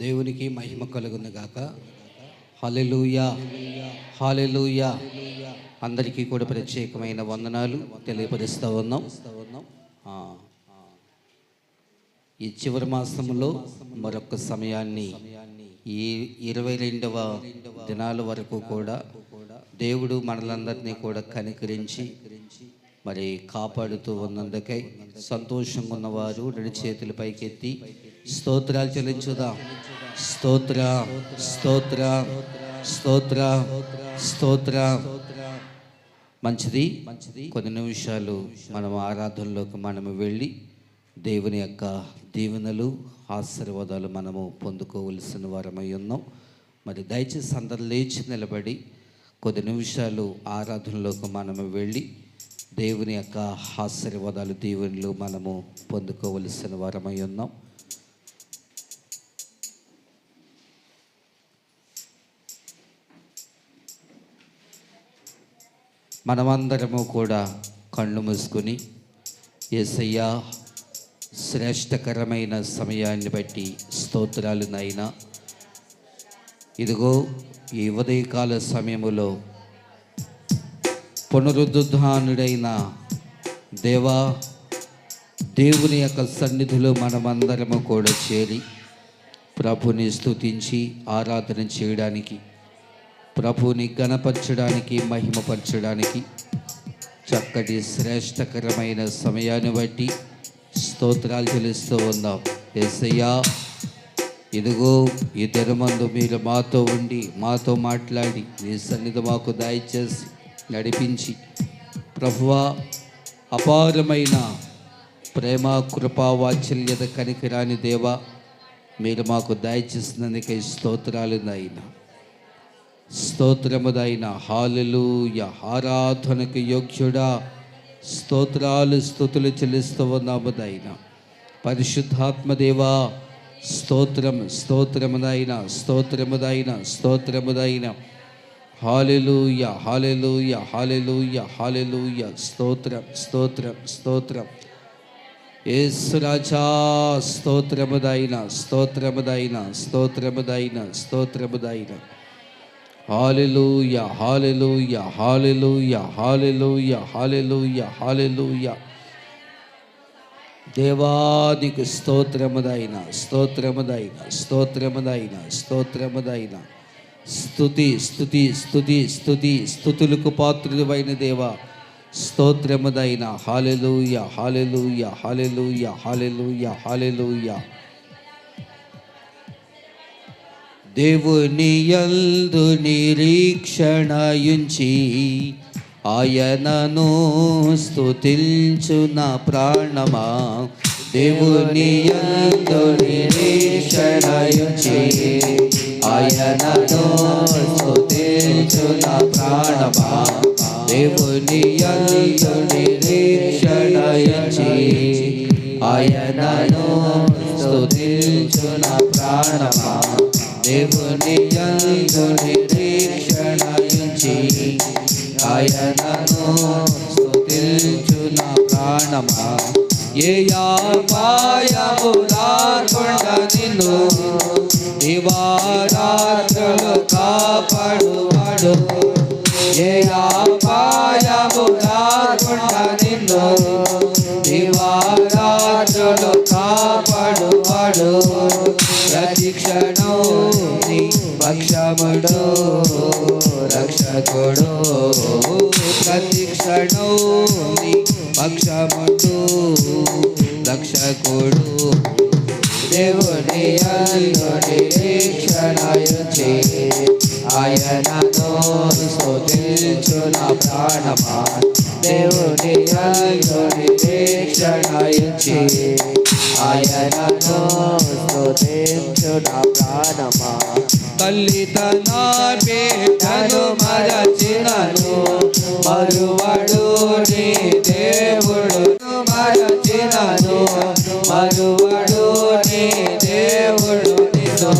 దేవునికి మహిమ కలుగును గాక. హలెలుయా హలెలుయా అందరికీ కూడా ప్రత్యేకమైన వందనాలు తెలియపరుస్తూ ఉన్నాం. ఈ చివరి మాసంలో మరొక సమయాన్ని ఈ ఇరవై రెండవ దినాల వరకు కూడా దేవుడు మనలందరినీ కూడా కనికరించి మరి కాపాడుతూ ఉన్నందుకై సంతోషంగా ఉన్నవారు రెండు చేతులు పైకెత్తి స్తోత్రాలు చెల్లించుదాం. స్తోత్ర స్తోత్ర స్తోత్ర స్తోత్ర. మంచిది. మంచిది కొన్ని నిమిషాలు మనం ఆరాధనలోకి మనము వెళ్ళి దేవుని యొక్క దీవెనలు ఆశీర్వాదాలు మనము పొందుకోవలసిన వారమై ఉన్నాం. మరి దయచేసి అందరు లేచి నిలబడి కొద్ది నిమిషాలు ఆరాధనలోకి మనము వెళ్ళి దేవుని యొక్క ఆశీర్వాదాలు దీవెనలు మనము పొందుకోవలసిన వారమై ఉన్నాం. మనమందరము కూడా కళ్ళు మూసుకుని ఏసయ్యా శ్రేష్టకరమైన సమయాన్ని బట్టి స్తోత్రాలు నాయనా. ఇదిగో ఈ ఉదయకాల సమయములో పునరుద్ధానుడైన దేవా దేవుని యొక్క సన్నిధిలో మనమందరము కూడా చేరి ప్రభుని స్తుతించి ఆరాధన చేయడానికి ప్రభుని గణపరచడానికి మహిమపరచడానికి చక్కటి శ్రేష్టకరమైన సమయాన్ని బట్టి స్తోత్రాలు చెల్లిస్తూ ఉందాం ఎస్సయ్యా ఇదిగో ఈ తెరమందు మీరు మాతో ఉండి మాతో మాట్లాడి మీ సన్నిధి మాకు దయచేసి నడిపించి ప్రభువా అపారమైన ప్రేమ కృపా వాత్సల్యత కనికిరాని దేవా మీరు మాకు దయచేసినందుకే స్తోత్రాలు నాయనా. స్తోత్రముదైన హాలెలూయ. ఆరాధనకు యోగ్యుడా. స్తోత్రాలు స్థుతులు చెల్లిస్తూ ఉన్నాముదైన. పరిశుద్ధాత్మదేవా స్తోత్రం స్తోత్రముదైన స్తోత్రముదైన స్తోత్రముదైన. Hallelujah hallelujah hallelujah hallelujah. స్తోత్రం స్తోత్రం స్తోత్రం. ఏసురాజా స్తోత్రముదైన స్తోత్రముదైన స్తోత్రముదైన స్తోత్రముదైన. Hallelujah hallelujah hallelujah hallelujah hallelujah hallelujah. దేవాదికి స్తోత్రముదైన స్తోత్రముదైన స్తోత్రముదైన స్తోత్రముదైన. స్తుతి స్థుతి స్థుతి స్థుతి స్థుతులకు పాత్రులైన దేవ. స్తోత్రముదైన hallelujah hallelujah hallelujah hallelujah hallelujah. దేవుని యందు నిరీక్షణయుంచి ఆయనను స్థుతించు నా ప్రాణమా. దేవుని యందు నిరీక్షణయుంచి ఆయనను స్థుతించు నా ప్రాణమా. దేవుని యందు నిరీక్షణయుంచి ఆయనను స్తుతించు నా ప్రాణమా? దేవుని యందు నిరీక్షణయుంచి ఆయనను స్తుతించు నా ప్రాణమా? ఏ యాపాయము రాకుండా నిన్ను దివారాత్రులు కాపాడువాడు. ఏ యాపాయము రాకుండా నిన్ను రాముడు రక్షకుడు ప్రతిక్షణం నీ పక్షముడు. రక్షకుడు దేవుని నిరీక్షణయుచి ఆయనతో స్తుతించు నా ప్రాణమా దేవుని నిరీక్షణయుచి ఆయనను స్తుతించు నా ప్రాణమా తల్లి తన బిడ్డను మరచినను. మరువడు నీ దేవుడు మరచినను. మరువడు నీ దేవుడు నిన్ను.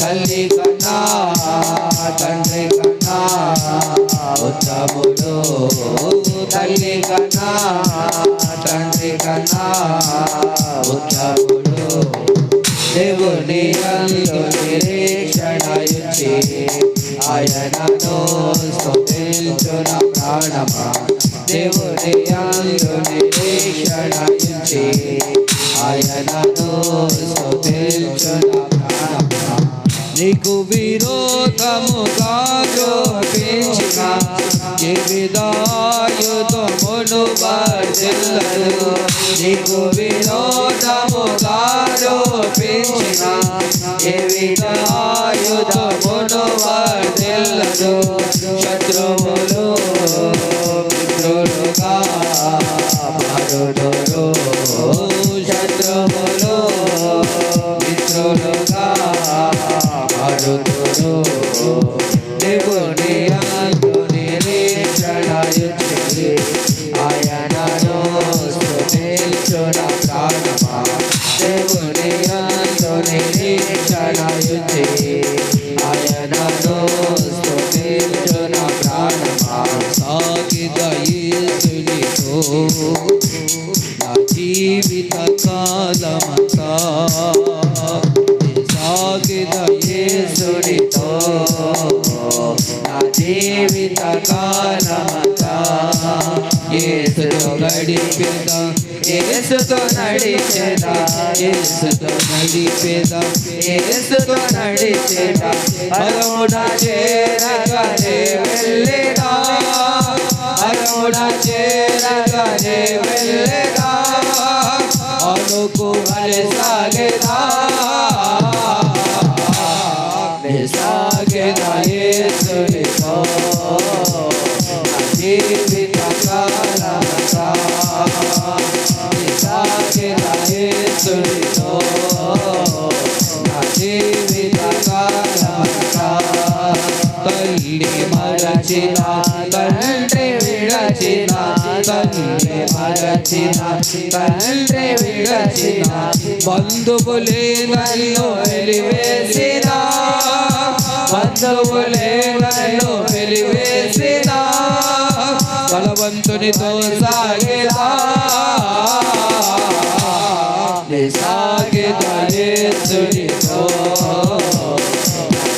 తల్లి కన్నా తండ్రి కన్నా ఉత్తముడు తల్లి కన్నా తండ్రి కన్నా ఉత్తముడు దేవుని అందు నిరీక్షణయుంచి ఆయనను స్తుతించున ప్రాణమా. దేవుని అందు నిరీక్షణయుంచి ఆయనను స్తుతించున ప్రాణమా. निकुविरोधमुदायोपेक्षिका जीविदायुधमनुवर्जिल्लनु निकुविरोधमुदायोपेक्षिका जीविदायुधमनुवर्जिल्लनु शत्रुमुलो मित्रुलुका मरुडुरो Pero నా జీవిత కాలమంతా ఏసుతో గడిపేద ఏసుతో నడిచేద. ఏసుతో నడిపేద. ఏసుతో నడిచేద. పరమున చేరగానే వెళ్ళేదా? పరమున చేరగానే వెళ్ళేదా? అనుకువలి సాగేదా? సాగేదా యేసునితో నా జీవిత కాలమంతా సాగేదా యేసునితో నా జీవిత కాలమంతా తల్లి మరచిన తండ్రి విడచిన తల్లి మరచిన తండ్రి విడచిన బంధువులే నన్ను వెలివేసిన బంధువులే నన్ను వెలివేసిన బలవంతునితో సాగేదా. సాగేదా యేసునితో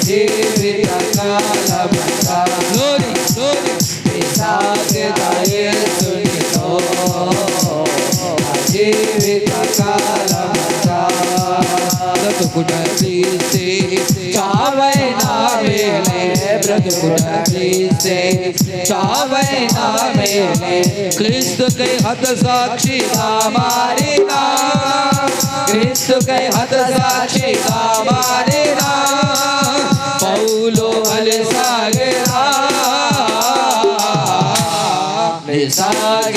జీవిత కాలమంతా గ్లోరీ గ్లోరీ సాగేదా యేసునితో జీవిత కాలమంతా మేలే गुलामी से चावे कृष्ण के हद साक्षी हमारे नाम। के हद साक्षी हमारे पौलो हाँ। साग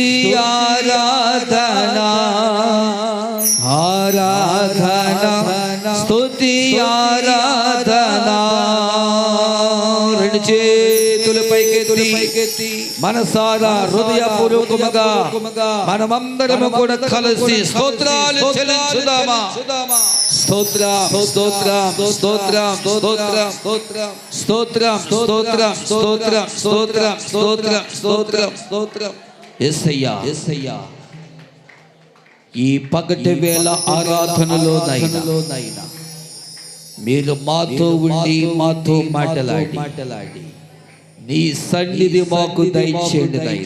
స్తుతి ఆరాధన ఆరాధన స్తుతి ఆరాధన రెండు చేతులు పైకెత్తి పైకెత్తి మనసారా హృదయపూర్వకముగా మనమందరము కూడా కలిసి స్తోత్రాలు చెల్లించుదామా స్తోత్రం స్తోత్రం స్తోత్రం స్తోత్రం స్తోత్రం స్తోత్రం స్తోత్రం స్తోత్రం స్తోత్రం స్తోత్రం స్తోత్రం స్తోత్రం ఎస్సయ్యా ఎస్సయ్యా ఈ పగటి వేళ ఆరాధనలో నైనా మీరు మాతో ఉండి మాతో మాటలాడి మాటలాడి. నీ సన్నిధి మాకు దయచేయండి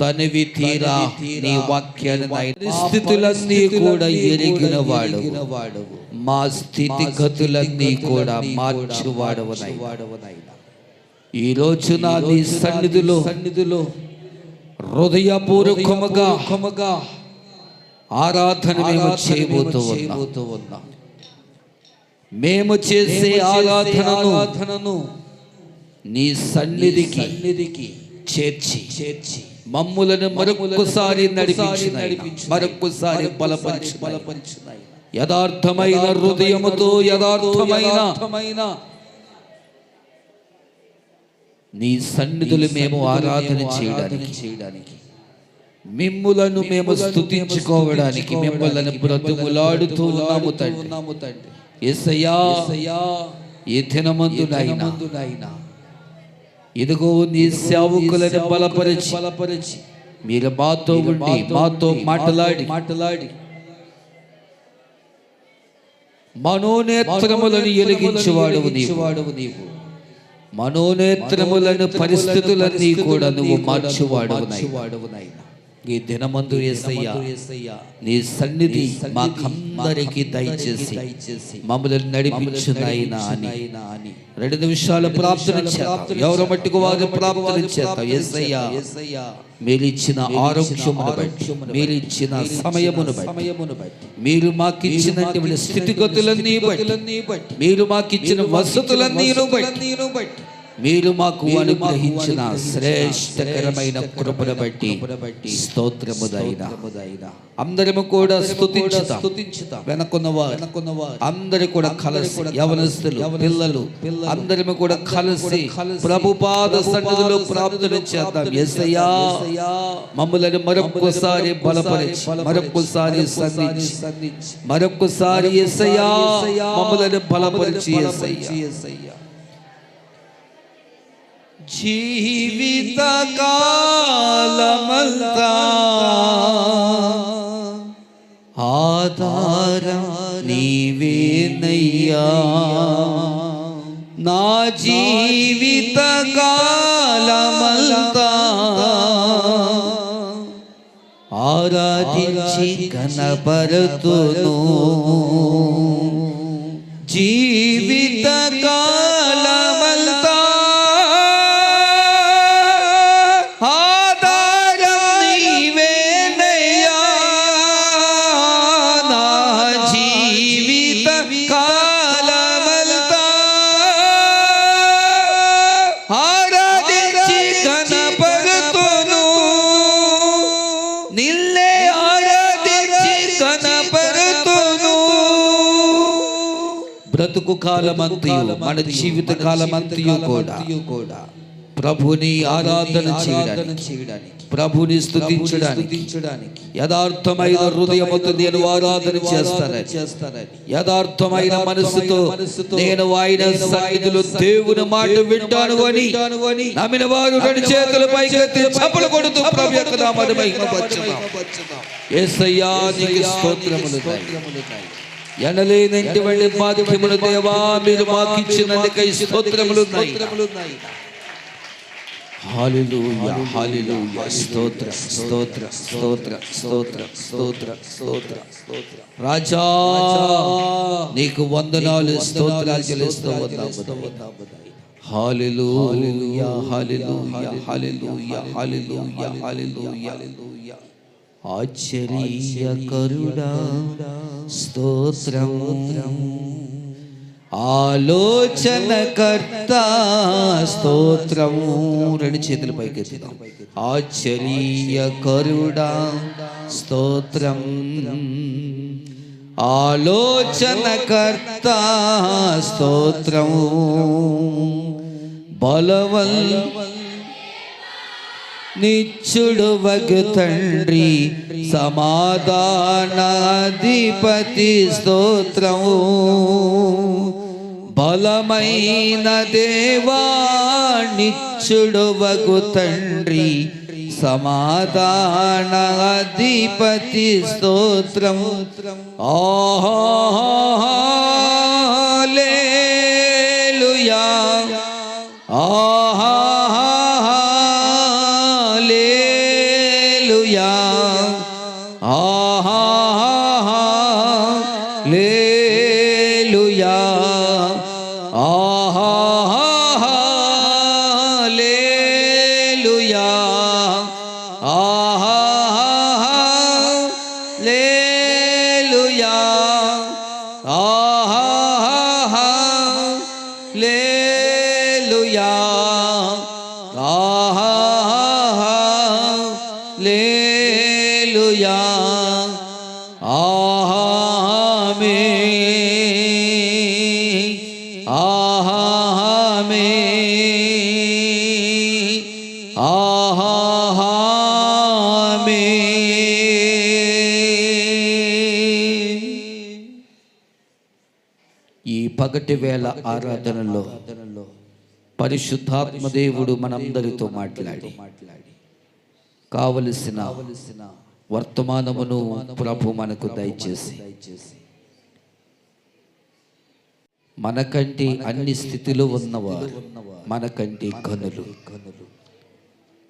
తనివి తీరా నీ వాక్యాన్ని పరిస్థితులన్నీ కూడా ఎరిగిన వాడు మా స్థితిగతులన్నీ కూడా మార్చువాడవు ఈ రోజున నీ సన్నిధిలో సన్నిధిలో హృదయపూర్వకముగా కొమగా ఆరాధన మేము చేయబోతూ ఉన్నాం మేము చేసే ఆరాధనను నీ సన్నిధికి సన్నిధికి చేర్చి. చేర్చి. మమ్ములను మరొకసారి నడిపించి మరొకసారి బలపరిచి బలపరిచి యథార్థమైన హృదయముతో యథార్థమైన నీ సన్నిధులు మేము ఆరాధన చేయడానికి. చేయడానికి. మిమ్ములను మేము స్తుతించుకోవడానికి మిమ్మల్ని బ్రతుములాడుతూ ఉన్నాము తండ్రి. యేసయ్యా ఈ దినమందు నాయనా ఇదిగో నీ సేవకులను బలపరిచి బలపరిచి. మీరు మాతో ఉండి మాతో మాట్లాడి. మాట్లాడి. మనోనేత్రములను ఎలిగించువాడు నీవు. మనోనేత్రములను పరిస్థితులన్నీ కూడా నువ్వు మార్చువాడు వాడవు ఈ దినమందు నీ సన్నిధి మాకందరికి దయచేసి దయచేసి మమ్మల్ని నడిపించు నాయనా అని. రెండు నిమిషాలు చేద్దాం ఎవరు మట్టుకు వారు యేసయ్యా మీరు ఇచ్చిన ఆరోగ్యమును బట్టి మీరు ఇచ్చిన సమయమును సమయమును బట్టి. మీరు మాకు ఇచ్చినటువంటి స్థితిగతులన్నీ బట్టి మీరు మాకు ఇచ్చిన వసతులన్నీ బట్టి మీరు మాకు అనుగ్రహించిన శ్రేష్టకరమైన కృపను బట్టి స్తోత్రముదైన. అందరము కూడా స్తుతించుతాం. అందరు కూడా కలిసి యవనస్తులు పిల్లలు అందరము కూడా కలిసి ప్రభు పాద సన్నిధిలో ప్రార్థన చేద్దాం. యేసయ్యా మమ్మల్ని మరొక్కసారి బలపరిచి మరొక్కసారి సంధించి మరొక్కసారి యేసయ్యా మమ్మల్ని బలపరిచి జీవిత కాలమంతా ఆధార నీవేనయ్యా నా జీవిత కాలమంతా ఆరాధించి కనపరుతును జీవిత బ్రతుకు కాలమంతయు మన జీవిత కాలమంతయు కూడా. కూడా. ప్రభుని ఆరాధన చేయడానికి ప్రభుని స్తుతించడానికి యథార్థమైన హృదయముతో నేను ఆరాధన చేస్తానని చేస్తానని యథార్థమైన మనసుతో నేను ఆయన సన్నిధిలో దేవుని మాట వింటాను అని నమ్మిన వారు రెండు చేతుల పైకెత్తి చప్పలు కొడుతూ ప్రభు యొక్క మహిమపరచుదాం. యేసయ్యా నీకు స్తోత్రములు ఎనలేనంటి బాధ్యములు దేవా మీరు మాకిచ్చినందుకై స్తోత్రములు హాలెలూయా హాలెలూయా. స్తోత్ర స్తోత్ర స్తోత్ర స్తోత్ర స్తోత్ర స్తోత్ర. స్తోత్ర రాజా నీకు వందనాలు స్తోత్రాలు చెల్లిస్తూ ఉన్నాము hallelujah hallelujah hallelujah hallelujah hallelujah ఆశ్చర్యకరుడా స్తోత్రం. ఆలోచనకర్త స్తోత్రము రెండు చేతులు పైకి ఎత్తుదాం ఆశ్చర్యకరుడా స్తోత్రం. ఆలోచనకర్త స్తోత్రము బలవల్ నిచ్చుడు వగు తండ్రి సమాధానాధిపతి స్తోత్రము. బలమైన దేవా నిచ్చుడు వగు తండ్రి సమాధానాధిపతి స్తోత్రము. ఆహా ఆహాలేలుయా ఆహామే ఆహామే ఆహామే ఈ పగటి వేళ ఆరాధనలో పరిశుద్ధాత్మ దేవుడు మనందరితో మాట్లాడి. కావలసిన వర్తమానమును ప్రభు మనకు దయచేసి. మనకంటే అన్ని స్థితిలో ఉన్నవారు మనకంటే కనులు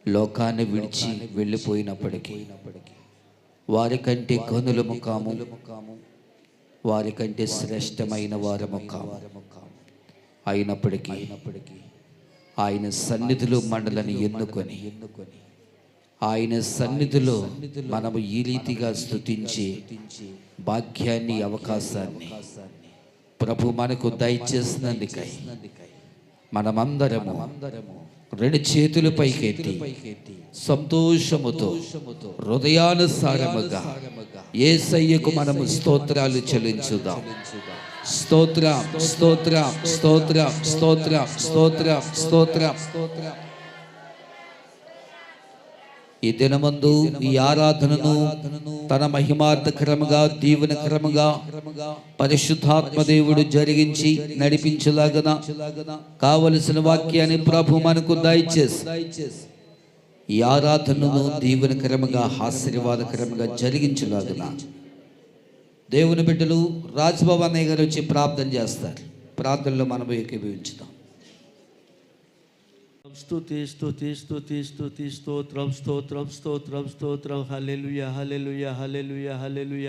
లోకాన్ని విడిచి వెళ్ళిపోయినప్పటికీ వారికంటే కనులము కాము. వారికంటే శ్రేష్టమైన వారము కాము. అయినప్పటికీ ఆయన సన్నిధిలో మండలని ఎన్నుకొని ఎన్నుకొని ఆయన సన్నిధిలో మనము ఈ రీతిగా స్తుతించి భాగ్యాన్ని అవకాశాన్ని ప్రభు మనకు దయచేసినందుకై మనమందరము రెండు చేతులు పైకెత్తి సంతోషముతో హృదయానుసారముగా ఏసయ్యకు మనము స్తోత్రాలు చెల్లించుదాం. స్తోత్రం స్తోత్రం స్తోత్రం స్తోత్రం స్తోత్రం స్తోత్రం స్తోత్రం. ఈ దినమందు ఈ ఆరాధనను తన మహిమార్థకరముగా దీవెనకరముగా పరిశుద్ధాత్మ దేవుడు జరిగించి నడిపించలాగన కావలసిన వాక్యాన్ని ప్రభు మనకు దయచేసి ఈ ఆరాధనను దీవెనకరముగా ఆశీర్వాదకరముగా జరిగించలాగన దేవుని బిడ్డలు అన్నయ్య గారు వచ్చి ప్రార్థన చేస్తారు. ప్రార్థనలో మనం ఏకీభవించుదాం. స్థుతి స్థుతి స్థుతి స్థుతి స్తోత్రం స్తోత్రం స్తోత్రం స్తోత్రం. హలెలుయ హలెలుయ హలెలుయ హలెలుయ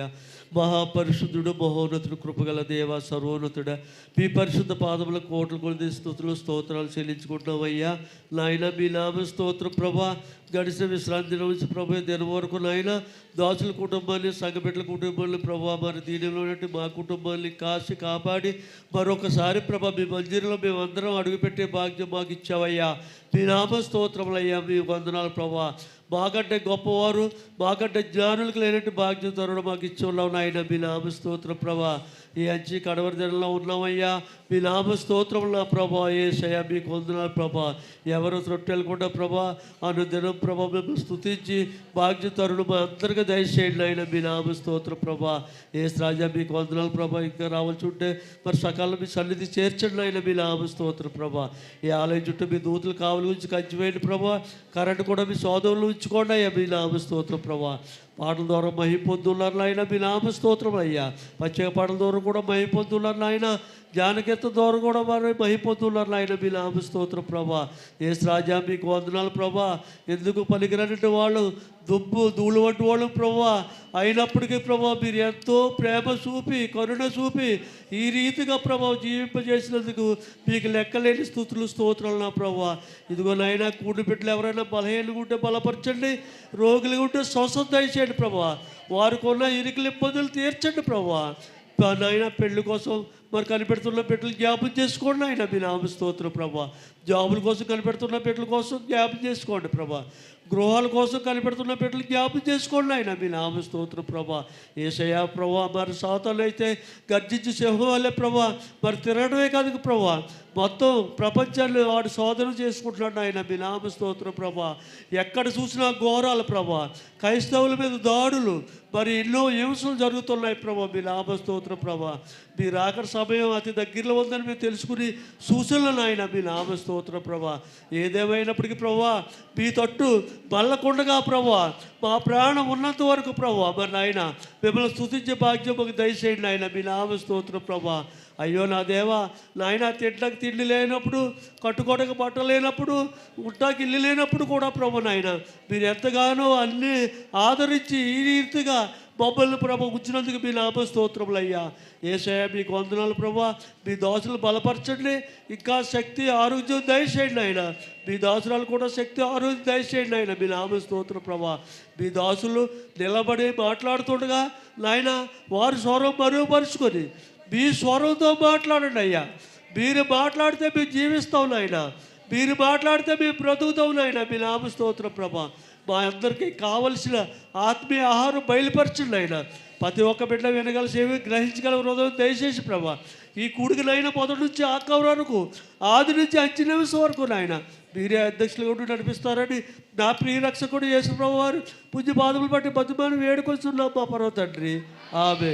మహాపరిశుద్ధుడు మహోన్నతుడు కృపగల దేవ సర్వోన్నతుడ. మీ పరిశుద్ధ పాదముల కోట్లు కొలిది స్థుతులు స్తోత్రాలు చెల్లించుకుంటామయ్యా నాయన మీ నామ స్తోత్రం ప్రభా. గడిచిన విశ్రాంతి నుంచి ప్రభు దినం వరకు నాయన దాసుల కుటుంబాన్ని సంఘబిడ్డల కుటుంబాన్ని ప్రభా మరి దీనిలో మా కుటుంబాన్ని కాసి కాపాడి మరొకసారి ప్రభా మీ మందిరంలో మేమందరం అడుగుపెట్టే భాగ్యం మాకు ఇచ్చావయ్యా. మీ నామస్తోత్రములయ్యా మీ వందనాలు ప్రభా. మాకంటే గొప్పవారు మాకంటే జ్ఞానులకు లేనట్టు బాధ్యత మాకు ఇచ్చి ఉన్నావు నాయన. మీ నామస్తోత్ర ప్రభా. ఈ అంచి కడవరి దినంలో ఉన్నామయ్యా. మీ నామ స్తోత్రముల ప్రభా. ఏసయ్యా మీకు వందనాలు ప్రభా. ఎవరు త్రొట్టెళ్ళకుండా ప్రభా అనుదినం ప్రభా మేము స్తుతించి భాగ్య తరుడు మా అందరికీ దయచేయండి ఆయన మీ నామ స్తోత్రం ప్రభా. ఏ రాజా మీకు వందనాలు ప్రభా. ఇంకా రావాల్సి ఉంటే మరి సకాలం మీ సన్నిధి చేర్చండి ఆయన మీ నామ స్తోత్రం ప్రభా. ఈ ఆలయం చుట్టూ మీ దూతలు కావలి ఉంచి కంచివేయండి ప్రభా. కరెంట్ కూడా మీ సోదరులు ఉంచుకోండి అయ్యా మీ నామ స్తోత్రం ప్రభా. పాటల ద్వారా మహి పొందున్నారు నాయన. మీ నామ స్తోత్రం అయ్యా. ప్రత్యేక పాటల ద్వారా కూడా మహి అయినా నాయన ద్వారా కూడా వారు మహిపోతున్నారు నాయన. మీ నామ స్తోత్రం ప్రభా. ఏ రాజా మీకు వందనాలు ప్రభా. ఎందుకు పనికిరనట్టు వాళ్ళు? దుబ్బు ధూళి వంటి వాళ్ళు ప్రభా. అయినప్పటికీ ప్రభా మీరు ఎంతో ప్రేమ చూపి కరుణ చూపి ఈ రీతిగా ప్రభా జీవింపజేసినందుకు మీకు లెక్కలేని స్థుతులు స్తోత్రాలు నా ప్రభా. ఇదిగో నాయన కూడి బిడ్డలు ఎవరైనా బలహీనగా ఉంటే బలపరచండి. రోగులు ఉంటే స్వస్థత దయచేయండి ప్రభా. వారికి ఉన్న ఇరుకుల ఇబ్బందులు తీర్చండి ప్రభా. నాయన పెళ్ళి కోసం మరి కనిపెడుతున్న బిడ్డలు జ్ఞాపం చేసుకోండి ఆయన మీ నామ స్తోత్రం ప్రభా. జాబుల కోసం కనిపెడుతున్న బిడ్డల కోసం జ్ఞాపం చేసుకోండి ప్రభా. గృహాల కోసం కనిపెడుతున్న బిడ్డలు జ్ఞాపం చేసుకోండి ఆయన మీ నామ స్తోత్రం ప్రభా. ఏసయా ప్రభా మరి సాతాలు అయితే గర్జించి సింహవాలే ప్రభా మరి తిరగడమే కాదు ప్రభా. మొత్తం ప్రపంచాన్ని వాడు శోధన చేసుకుంటున్నాడు ఆయన మీ నామ స్తోత్రం ప్రభా. ఎక్కడ చూసినా ఘోరాలు ప్రభా. క్రైస్తవుల మీద దాడులు మరి ఎన్నో హింసలు జరుగుతున్నాయి ప్రభా మీ నామ స్తోత్రం ప్రభా. మీరు ఆకర్ష సమయం అతి దగ్గరలో ఉందని మేము తెలుసుకుని సూచనలు ఆయన మీ నామ స్తోత్ర ప్రభా. ఏదేమైనప్పటికీ ప్రభా మీ తట్టు బల్లకుండగా ప్రభా మా ప్రాణం ఉన్నంత వరకు ప్రభా. మరి నాయన మిమ్మల్ని స్థుతించే భాగ్యం మాకు దయచేయండి నాయన మీ నామ స్తోత్ర ప్రభా. అయ్యో నా దేవా నాయన తింటకు తిండి లేనప్పుడు కట్టుకోవడానికి బట్ట లేనప్పుడు ఉంటాకి ఇల్లు లేనప్పుడు కూడా ప్రభు నాయన మీరు ఎంతగానో అన్నీ ఆదరించి ఈ రీతిగా మమ్మల్ని ప్రభు ఉంచినందుకు మీ నామ స్తోత్రములు అయ్యా. ఏసయ మీకు వందనాలు ప్రభా. మీ దోసులు బలపరచండి. ఇంకా శక్తి ఆరోగ్యం దయచేయండి ఆయన. మీ దాసురాలు కూడా శక్తి ఆరోగ్యం దయచేయండి ఆయన. మీ నామ స్తోత్ర ప్రభా. మీ దాసులు నిలబడి మాట్లాడుతుండగా నాయన వారి స్వరం మరుగుపరుచుకొని మీ స్వరంతో మాట్లాడండి అయ్యా. మీరు మాట్లాడితే మేము జీవిస్తాం నాయన. మీరు మాట్లాడితే మేము బ్రతుకుతాం నాయన. మీ నామ స్తోత్ర ప్రభా. మా అందరికీ కావలసిన ఆత్మీయ ఆహారం బయలుపరచండి ఆయన ప్రతి ఒక్క బిడ్డ వినగల సేవి గ్రహించగల హృదయం దయచేసి ప్రభా. ఈ కూడుకులైన మొదటి నుంచి ఆకవ వరకు ఆది నుంచి అంచె నిమిషం వరకు నాయన. మీరే అధ్యక్షులుగా ఉండి నడిపిస్తారని నా ప్రియ రక్షకుడు యేసు ప్రభు వారు పుణ్య బాధలు బట్టి బతుమాని వేడుకొస్తున్నాం మా పర్వ తండ్రి. ఆమె